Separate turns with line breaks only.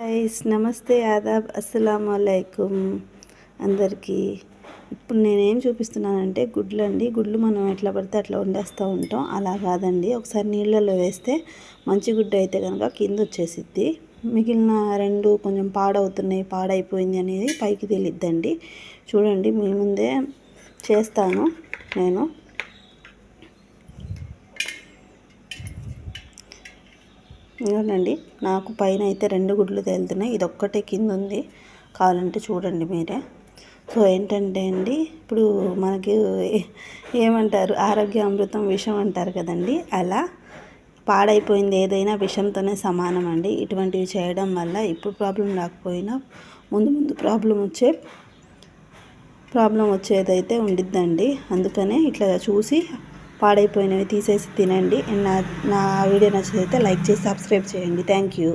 Guys నమస్తే ఆదాబ్. అస్సలం అయికుం అందరికీ ఇప్పుడు నేనేం చూపిస్తున్నానంటే గుడ్లు అండి. గుడ్లు మనం ఎట్లా పడితే అట్లా వండేస్తూ ఉంటాం. అలా కాదండి. ఒకసారి నీళ్ళల్లో వేస్తే మంచి గుడ్డు అయితే కనుక కింద వచ్చేసిద్ది. మిగిలిన రెండు కొంచెం పాడవుతున్నాయి పాడైపోయింది అనేది పైకి తెలియద్దండి చూడండి మీ ముందే చేస్తాను నేను. ఇవ్వండి. నాకు పైన అయితే రెండు గుడ్లు తేలుతున్నాయి. ఇది ఒక్కటే కింద ఉంది. కావాలంటే చూడండి మీరే. సో ఏంటంటే అండి ఇప్పుడు మనకి ఏమంటారు ఆరోగ్య అమృతం విషం అంటారు కదండి. అలా పాడైపోయింది ఏదైనా విషంతోనే సమానం అండి. ఇటువంటివి చేయడం వల్ల ఇప్పుడు ప్రాబ్లం రాకపోయినా ముందు ముందు ప్రాబ్లం వచ్చే ప్రాబ్లం వచ్చేదైతే ఉండిద్దండి. అందుకనే ఇట్లా చూసి పాడైపోయినవి తీసేసి తినండి. నా నా వీడియో నచ్చితే లైక్ చేసి సబ్స్క్రైబ్ చేయండి. Thank you.